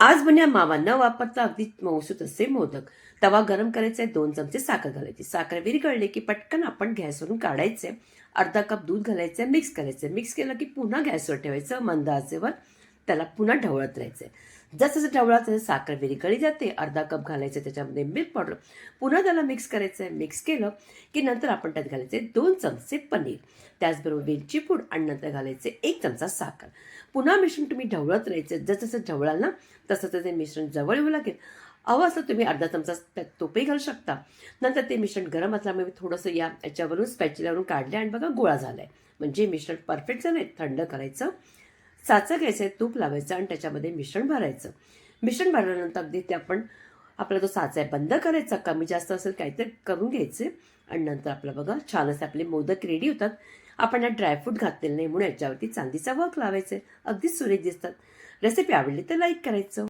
आज बन्या मावा न वापरता अगदी मौसूत असे मोदक. तवा गरम करायचे दोन चमचे साखर घालायची. साखर विरघळली की पटकन आपण गॅसवरून काढायचे. अर्धा कप दूध घालायचं मिक्स करायचं. मिक्स केलं की पुन्हा गॅसवर ठेवायचं मंद आचेवर. त्याला पुन्हा ढवळत राहायचे जसं जसं ढवळत तसं साखर विरघळली जाते अर्धा कप घालायचं त्याच्यामध्ये मिल्क पावडर पुन्हा त्याला मिक्स करायचं आहे मिक्स केलं की नंतर आपण त्यात घालायचे दोन चमचे पनीर. त्याचबरोबर वेलची पूड आणि नंतर घालायचे एक चमचा साखर. पुन्हा मिश्रण तुम्ही ढवळत राहायचं जसं जसं ढवळाल ना तसं तसं ते मिश्रण जवळ येऊ लागेल. हवं असं तुम्ही अर्धा चमचा तोपही घालू शकता. नंतर ते मिश्रण गरम असल्यामुळे थोडंसं या याच्यावरून स्पॅचिलावरून काढले आणि बघा गोळा झाला आहे म्हणजे मिश्रण परफेक्ट झालं आहे थंड करायचं. साचं घ्यायचं आहे तूप लावायचं आणि त्याच्यामध्ये मिश्रण भरायचं. मिश्रण भरल्यानंतर अगदी ते आपण आपला जो साचा आहे बंद करायचा. कमी जास्त असेल काहीतरी करून घ्यायचे. आणि नंतर आपलं बघा छान असे आपले मोदक रेडी होतात. आपण यात ड्रायफ्रूट घातलेलं नाही म्हणून याच्यावरती चांदीचा वर्क लावायचे. अगदी सुरेख दिसतात. रेसिपी आवडली तर लाईक करायचं.